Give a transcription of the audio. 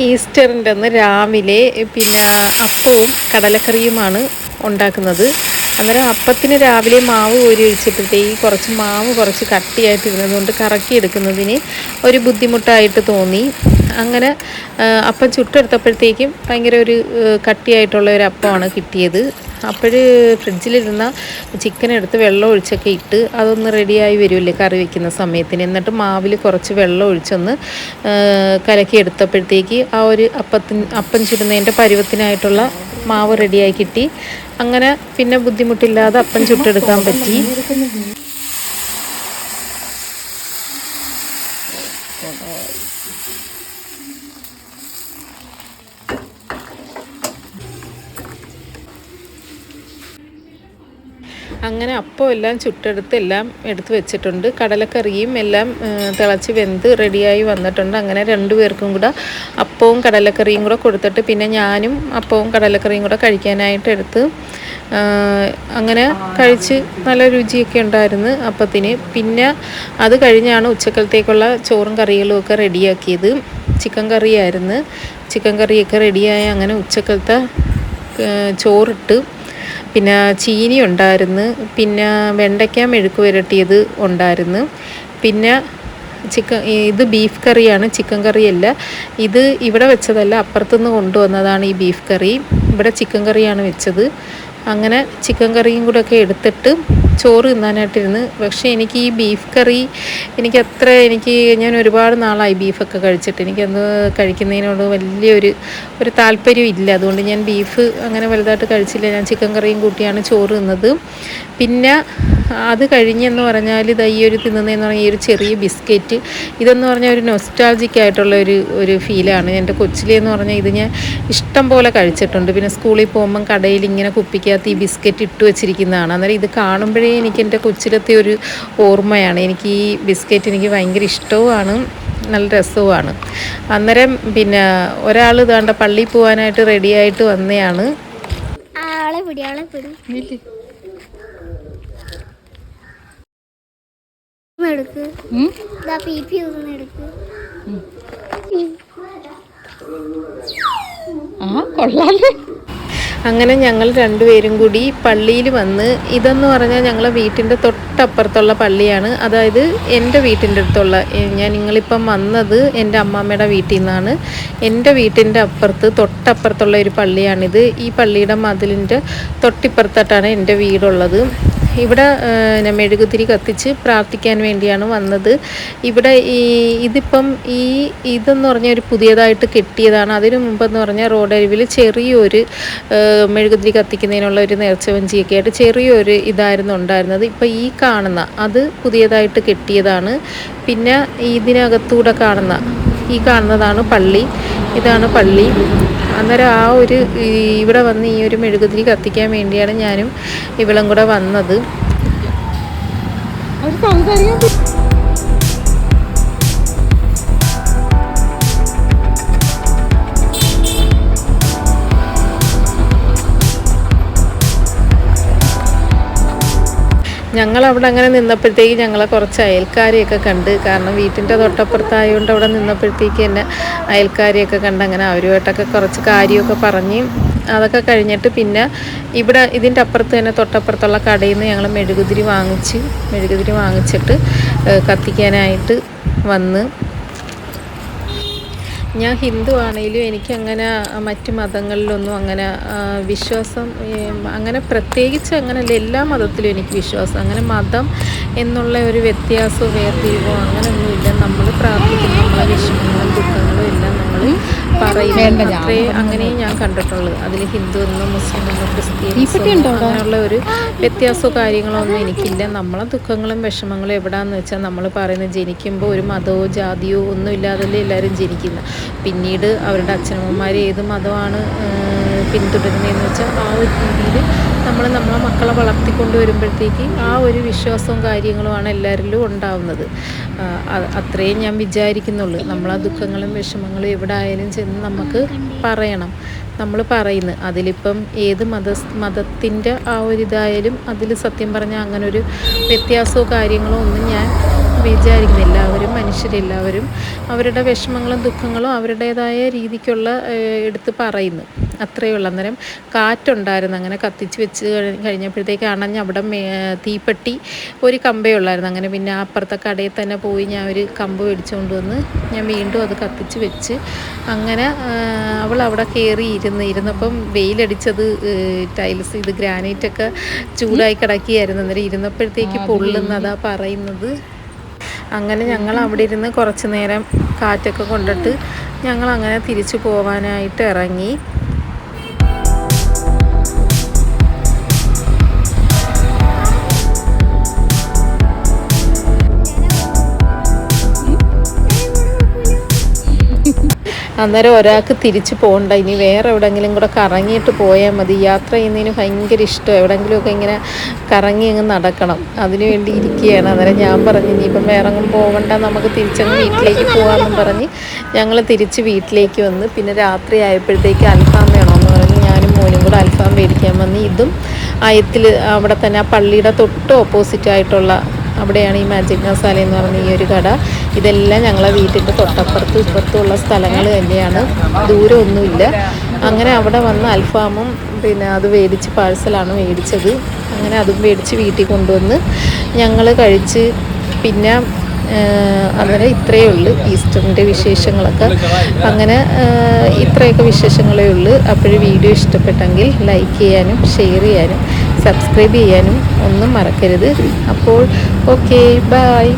ഈസ്റ്ററിന്റെ അന്ന് രാവിലെ പിന്നെ അപ്പവും കടലക്കറിയുമാണ് ഉണ്ടാക്കുന്നത്. അന്നേരം അപ്പത്തിന് രാവിലെ മാവ് കോരി ഒഴിച്ചപ്പോഴത്തേക്ക് കുറച്ച് മാവ് കുറച്ച് കട്ടിയായിട്ടിരുന്നതുകൊണ്ട് കറക്കി എടുക്കുന്നതിന് ഒരു ബുദ്ധിമുട്ടായിട്ട് തോന്നി. അങ്ങനെ അപ്പം ചുട്ടെടുത്തപ്പോഴത്തേക്കും ഭയങ്കര ഒരു കട്ടിയായിട്ടുള്ള ഒരു അപ്പമാണ് കിട്ടിയത്. അപ്പോൾ ഫ്രിഡ്ജിലിരുന്ന ചിക്കൻ എടുത്ത് വെള്ളം ഒഴിച്ചൊക്കെ ഇട്ട് അതൊന്ന് റെഡിയായി വരുമല്ലേ കറി വെക്കുന്ന സമയത്തിന്. എന്നിട്ട് മാവിൽ കുറച്ച് വെള്ളം ഒഴിച്ചൊന്ന് കലക്കി എടുത്തപ്പോഴത്തേക്ക് ആ ഒരു അപ്പത്തിന് അപ്പം ചുടുന്നതിന്റെ പരുവത്തിനായിട്ടുള്ള മാവ് റെഡിയായി കിട്ടി. അങ്ങനെ പിന്നെ ബുദ്ധിമുട്ടില്ലാതെ അപ്പം ചുട്ടെടുക്കാൻ പറ്റി. അങ്ങനെ അപ്പം എല്ലാം ചുട്ടെടുത്ത് എല്ലാം എടുത്ത് വെച്ചിട്ടുണ്ട്. കടലക്കറിയും എല്ലാം തിളച്ച് വെന്ത് റെഡിയായി വന്നിട്ടുണ്ട്. അങ്ങനെ രണ്ടു പേർക്കും കൂടെ അപ്പവും കടലക്കറിയും കൂടെ കൊടുത്തിട്ട് പിന്നെ ഞാനും അപ്പവും കടലക്കറിയും കൂടെ കഴിക്കാനായിട്ട് എടുത്ത് അങ്ങനെ കഴിച്ച് നല്ല രുചിയൊക്കെ ഉണ്ടായിരുന്നു അപ്പത്തിന്. പിന്നെ അത് കഴിഞ്ഞാണ് ഉച്ചക്കലത്തേക്കുള്ള ചോറും കറികളും ഒക്കെ റെഡിയാക്കിയത്. ചിക്കൻ കറിയായിരുന്നു. ചിക്കൻ കറിയൊക്കെ റെഡിയായി അങ്ങനെ ഉച്ചക്കലത്തെ ചോറിട്ട് പിന്നെ ചീനി ഉണ്ടായിരുന്നു. പിന്നെ വെണ്ടയ്ക്ക മെഴുക്ക് പുരട്ടിയത് ഉണ്ടായിരുന്നു. പിന്നെ ചിക്കൻ ഇത് ബീഫ് കറിയാണ് ചിക്കൻ കറിയല്ല. ഇത് ഇവിടെ വെച്ചതല്ല അപ്പുറത്തുനിന്ന് കൊണ്ടുവന്നതാണ് ഈ ബീഫ് കറി. ഇവിടെ ചിക്കൻ കറിയാണ് വെച്ചത്. അങ്ങനെ ചിക്കൻ കറിയും കൂടെ ഒക്കെ എടുത്തിട്ട് ചോറ് തിന്നാനായിട്ടിരുന്ന്. പക്ഷേ എനിക്ക് ഈ ബീഫ് കറി എനിക്ക് അത്ര എനിക്ക് ഞാൻ ഒരുപാട് നാളായി ബീഫൊക്കെ കഴിച്ചിട്ട്. എനിക്കന്ന് കഴിക്കുന്നതിനോട് വലിയൊരു ഒരു താല്പര്യം ഇല്ല. അതുകൊണ്ട് ഞാൻ ബീഫ് അങ്ങനെ വലുതായിട്ട് കഴിച്ചില്ല. ഞാൻ ചിക്കൻ കറിയും കൂട്ടിയാണ് ചോറ് തിന്നത്. പിന്നെ അത് കഴിഞ്ഞെന്ന് പറഞ്ഞാൽ ഇതാ ഈ ഒരു തിന്നുന്നതെന്ന് പറഞ്ഞാൽ ഈ ഒരു ചെറിയ ബിസ്ക്കറ്റ്. ഇതെന്ന് പറഞ്ഞാൽ ഒരു നൊസ്റ്റാൾജിക് ആയിട്ടുള്ള ഒരു ഒരു ഫീലാണ് എന്റെ കൊച്ചിലെന്ന് പറഞ്ഞാൽ ഇത് ഞാൻ ഇഷ്ടം പോലെ കഴിച്ചിട്ടുണ്ട്. പിന്നെ സ്കൂളിൽ പോകുമ്പം കടയിൽ ഇങ്ങനെ കുപ്പിക്കകത്ത് ഈ ബിസ്ക്കറ്റ് ഇട്ട് വെച്ചിരിക്കുന്നതാണ്. അന്നേരം ഇത് കാണുമ്പോഴേ എനിക്ക് എന്റെ കൊച്ചിലത്തെ ഒരു ഓർമ്മയാണ്. എനിക്ക് ഈ ബിസ്ക്കറ്റ് എനിക്ക് ഭയങ്കര ഇഷ്ടവുമാണ്. നല്ല രസവുമാണ്. അന്നേരം പിന്നെ ഒരാൾ ഇതാണ്ട പള്ളിയിൽ പോകാനായിട്ട് റെഡിയായിട്ട് വന്നെയാണ്. ആളെ പിടി ആളെ പിടി എടുക്ക്. ഇതാ പി പി ഒന്ന് എടുക്ക്. ആ കൊള്ളാല്ലേ അങ്ങനെ ഞങ്ങൾ രണ്ടുപേരും കൂടി പള്ളിയിൽ വന്ന് ഇതെന്ന് പറഞ്ഞാൽ ഞങ്ങളെ വീട്ടിന്റെ തൊട്ടപ്പുറത്തുള്ള പള്ളിയാണ്. അതായത് എന്റെ വീട്ടിന്റെ അടുത്തുള്ള ഞാൻ നിങ്ങളിപ്പം വന്നത് എന്റെ അമ്മാമ്മയുടെ വീട്ടിൽ നിന്നാണ്. എന്റെ വീട്ടിന്റെ അപ്പുറത്ത് തൊട്ടപ്പുറത്തുള്ള ഒരു പള്ളിയാണിത്. ഈ പള്ളിയുടെ മതിലിന്റെ തൊട്ടിപ്പുറത്തായിട്ടാണ് എന്റെ വീടുള്ളത്. ഇവിടെ മെഴുകുതിരി കത്തിച്ച് പ്രാർത്ഥിക്കാൻ വേണ്ടിയാണ് വന്നത്. ഇവിടെ ഈ ഇതിപ്പം ഈ ഇതെന്ന് പറഞ്ഞാൽ ഒരു പുതിയതായിട്ട് കെട്ടിയതാണ്. അതിനു മുമ്പെന്ന് പറഞ്ഞാൽ റോഡരിവിൽ ചെറിയൊരു മെഴുകുതിരി കത്തിക്കുന്നതിനുള്ള ഒരു നേർച്ചവഞ്ചിയൊക്കെ ആയിട്ട് ചെറിയൊരു ഇതായിരുന്നു ഉണ്ടായിരുന്നത്. ഇപ്പം ഈ കാണുന്ന അത് പുതിയതായിട്ട് കെട്ടിയതാണ്. പിന്നെ ഇതിനകത്തൂടെ കാണുന്ന ഈ കാണുന്നതാണ് പള്ളി. ഇതാണ് പള്ളി. അന്നേരം ആ ഒരു ഇവിടെ വന്ന് ഈ ഒരു മെഴുകുതിരി കത്തിക്കാൻ വേണ്ടിയാണ് ഞാനും ഇവളും കൂടെ വന്നത്. ഞങ്ങൾ അവിടെ അങ്ങനെ നിന്നപ്പോഴത്തേക്ക് ഞങ്ങളെ കുറച്ച് അയൽക്കാരെയൊക്കെ കണ്ട്. കാരണം വീട്ടിന്റെ തൊട്ടപ്പുറത്തായതുകൊണ്ട് അവിടെ നിന്നപ്പോഴത്തേക്ക് തന്നെ അയൽക്കാരെയൊക്കെ കണ്ട് അങ്ങനെ അവരുമായിട്ടൊക്കെ കുറച്ച് കാര്യമൊക്കെ പറഞ്ഞ് അതൊക്കെ കഴിഞ്ഞിട്ട് പിന്നെ ഇവിടെ ഇതിന്റെ അപ്പുറത്ത് തന്നെ തൊട്ടപ്പുറത്തുള്ള കടയിൽ നിന്ന് ഞങ്ങൾ മെഴുകുതിരി വാങ്ങിച്ച് മെഴുകുതിരി വാങ്ങിച്ചിട്ട് കത്തിക്കാനായിട്ട് വന്ന് ഞാൻ ഹിന്ദു ആണെങ്കിലും എനിക്ക് അങ്ങനെ മറ്റ് മതങ്ങളിലൊന്നും അങ്ങനെ വിശ്വാസം അങ്ങനെ പ്രത്യേകിച്ച് അങ്ങനെയല്ല എല്ലാ മതത്തിലും എനിക്ക് വിശ്വാസം. അങ്ങനെ മതം എന്നുള്ള ഒരു വ്യത്യാസമോ വേർതിരിവോ അങ്ങനെയൊന്നുമില്ല. നമ്മൾ പ്രാർത്ഥിക്കുന്ന നമ്മളെ വിഷമങ്ങളും ദുഃഖങ്ങളും എല്ലാം നമ്മൾ അത്രേ അങ്ങനെ ഞാൻ കണ്ടിട്ടുള്ളത് അതിൽ ഹിന്ദു എന്നും മുസ്ലിം എന്നും ക്രിസ്ത്യൻസ് എന്നോ അങ്ങനെയുള്ള ഒരു വ്യത്യാസമോ കാര്യങ്ങളോ ഒന്നും എനിക്കില്ല. നമ്മളെ ദുഃഖങ്ങളും വിഷമങ്ങളും എവിടാന്ന് വെച്ചാൽ നമ്മൾ പറയുന്നത് ജനിക്കുമ്പോൾ ഒരു മതമോ ജാതിയോ ഒന്നും ഇല്ലാതല്ലേ എല്ലാവരും ജനിക്കുന്നത് പിന്നീട് അവരുടെ അച്ഛനമ്മമാർ ഏത് മതമാണ് പിന്തുടരുന്നത് പിന്തുടരുന്നതെന്ന് വെച്ചാൽ ആ ഒരു രീതിയിൽ നമ്മൾ നമ്മളെ മക്കളെ വളർത്തിക്കൊണ്ട് വരുമ്പോഴത്തേക്ക് ആ ഒരു വിശ്വാസവും കാര്യങ്ങളുമാണ് എല്ലാവരിലും ഉണ്ടാവുന്നത്. അത്രയും ഞാൻ വിചാരിക്കുന്നുള്ളൂ. നമ്മളാ ദുഃഖങ്ങളും വിഷമങ്ങളും എവിടെ ആയാലും ചെന്ന് നമുക്ക് പറയണം. നമ്മൾ പറയുന്നത് അതിലിപ്പം ഏത് മത മതത്തിന്റെ ആ ഒരു ഇതായാലും അതിൽ സത്യം പറഞ്ഞാൽ അങ്ങനൊരു വ്യത്യാസമോ കാര്യങ്ങളോ ഒന്നും ഞാൻ വിചാരിക്കുന്നത് എല്ലാവരും മനുഷ്യരെല്ലാവരും അവരുടെ വിഷമങ്ങളും ദുഃഖങ്ങളും അവരുടേതായ രീതിക്കുള്ള എടുത്ത് പറയുന്നു. അത്രയേ ഉള്ളൂ. അന്നേരം കാറ്റുണ്ടായിരുന്നു. അങ്ങനെ കത്തിച്ച് വെച്ച് കഴി- കഴിഞ്ഞപ്പോഴത്തേക്ക് അണഞ്ഞ് അവിടെ തീപ്പെട്ടി ഒരു കമ്പേ ഉള്ളായിരുന്നു. അങ്ങനെ പിന്നെ അപ്പുറത്തെ കടയിൽ തന്നെ പോയി ഞാൻ ഒരു കമ്പ് മേടിച്ചുകൊണ്ട് വന്ന് ഞാൻ വീണ്ടും അത് കത്തിച്ച് വെച്ച് അങ്ങനെ അവൾ അവിടെ കയറി ഇരുന്ന് ഇരുന്നപ്പം വെയിലടിച്ചത് ടൈൽസ് ഇത് ഗ്രാനൈറ്റൊക്കെ ചൂടായി കിടക്കിയായിരുന്നു അന്നേരം ഇരുന്നപ്പോഴത്തേക്ക് പൊള്ളുന്നതാ പറയുന്നത്. അങ്ങനെ ഞങ്ങൾ അവിടെ ഇരുന്ന് കുറച്ച് നേരം കാറ്റൊക്കെ കൊണ്ടിട്ട് ഞങ്ങൾ അങ്ങനെ തിരിച്ചു പോവാനായിട്ട് ഇറങ്ങി. അന്നേരം ഒരാൾക്ക് തിരിച്ചു പോകണ്ട. ഇനി വേറെ എവിടെയെങ്കിലും കൂടെ കറങ്ങിയിട്ട് പോയാൽ മതി. യാത്ര ചെയ്യുന്നതിന് ഭയങ്കര ഇഷ്ടം. എവിടെയെങ്കിലുമൊക്കെ ഇങ്ങനെ കറങ്ങി അങ്ങ് നടക്കണം. അതിനു വേണ്ടി ഇരിക്കുകയാണ്. അന്നേരം ഞാൻ പറഞ്ഞു ഇനിയിപ്പം വേറെ അങ്ങും പോകണ്ട. നമുക്ക് തിരിച്ചങ്ങ് വീട്ടിലേക്ക് പോകാമെന്നും പറഞ്ഞ് ഞങ്ങൾ തിരിച്ച് വീട്ടിലേക്ക് വന്ന് പിന്നെ രാത്രി ആയപ്പോഴത്തേക്ക് അൽഫാം വേണമെന്ന് പറഞ്ഞ് ഞാനും മോനും കൂടെ അൽഫാം മേടിക്കാൻ വന്ന്. ഇതും അയത്തിൽ അവിടെ തന്നെ ആ പള്ളിയുടെ തൊട്ട് ഓപ്പോസിറ്റ് ആയിട്ടുള്ള അവിടെയാണ് ഈ മാജിക് മസാല എന്ന് പറഞ്ഞ ഈ ഒരു കട. ഇതെല്ലാം ഞങ്ങളെ വീട്ടിന്റെ തൊട്ടപ്പുറത്ത് ഇപ്പുറത്തുള്ള സ്ഥലങ്ങൾ തന്നെയാണ്. ദൂരമൊന്നുമില്ല അങ്ങനെ അവിടെ വന്ന് അൽഫാമും പിന്നെ അത് മേടിച്ച് പാഴ്സലാണ് മേടിച്ചത്. അങ്ങനെ അതും മേടിച്ച് വീട്ടിൽ കൊണ്ടുവന്ന് ഞങ്ങൾ കഴിച്ച് പിന്നെ അങ്ങനെ ഇത്രയേ ഉള്ളൂ ഈസ്റ്ററിന്റെ വിശേഷങ്ങളൊക്കെ. അങ്ങനെ ഇത്രയൊക്കെ വിശേഷങ്ങളേ ഉള്ളൂ. അപ്പോഴും വീഡിയോ ഇഷ്ടപ്പെട്ടെങ്കിൽ ലൈക്ക് ചെയ്യാനും ഷെയർ ചെയ്യാനും സബ്സ്ക്രൈബ് ചെയ്യാനും ഒന്നും മറക്കരുത്. അപ്പോൾ ഓക്കെ ബായ്